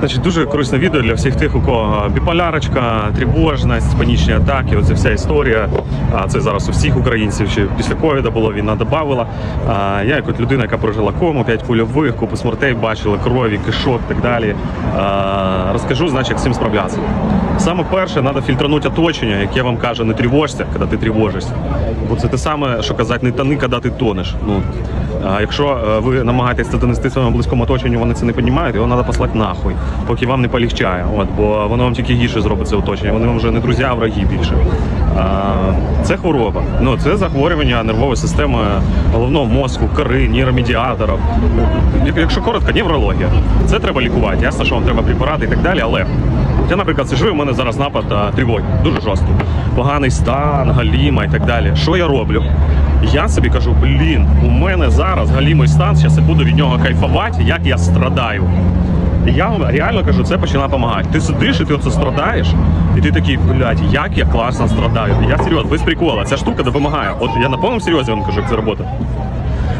Значить, дуже корисне відео для всіх тих, у кого біполярочка, тривожність, панічні атаки. Оце вся історія. А це зараз у всіх українців. Ще після ковіда було війна додавила. Я, як от людина, яка прожила кому, 5 кульових, купу смертей бачила, крові, кишок так далі. Розкажу, значить, як цим справлятися. Саме перше, треба фільтранути оточення, яке вам каже, не тривожся, коли ти тривожишся. Бо це те саме, що казати, не тони, коли ти тонеш. Ну, а якщо е, ви намагаєтесь це донести своєму близькому оточенню, вони це не розуміють, його треба послати нахуй, поки вам не полегчає. От, бо воно вам тільки гірше зробить це оточення. Вони вам вже не друзі, а враги більше. Це хвороба. Ну, це захворювання нервової системи головного мозку, кори, нейромедіаторів. Як- Якщо коротко, неврологія. Це треба лікувати. Ясно, що вам треба препарати і так далі, але. Я, наприклад, сижу, в мене зараз напад тривоги, дуже жорсткий. Поганий стан, галіма і так далі. Що я роблю? Я собі кажу, блін, у мене зараз галімий стан, зараз я буду від нього кайфувати, як я страдаю. І я вам реально кажу, це починає допомагати. Ти сидиш і ти оце страдаєш, і ти такий, блядь, як я класно страдаю. Я серйозно, без прикола, ця штука допомагає. От я на повному серйозі вам кажу, як це робота.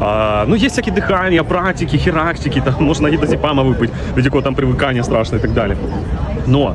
А, ну, є всякі дихання, практики, хірактики, там можна і гідозіпама випити, від якого там привикання страшне і так далі. Но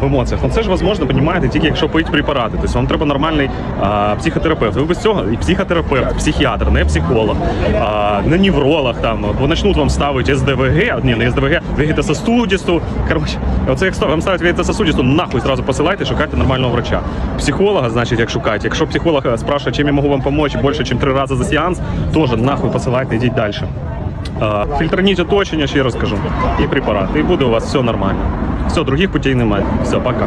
в емоціях. Ну це ж можливо, розумієте, тільки якщо пить препарати. Тобто вам треба нормальний психотерапевт. Ви без цього і психотерапевт, психіатр, не психолог, не невролог там, бо почнуть вам ставити СДВГ, ні, не СДВГ, вегетососудисту. Коротше, оце як вам ставить вегетососудисту, нахуй зразу посилайте, шукайте нормального врача. Психолога, значить, як шукаєте. Якщо психолог е, спрашує, чим я можу вам допомогти більше, ніж три рази за сеанс, теж нахуй посилайте, йдіть далі. А, Фільтрніть оточення, ще раз кажу, і препарат. І буде у вас все нормально. Все, других путей немає. Все, пока.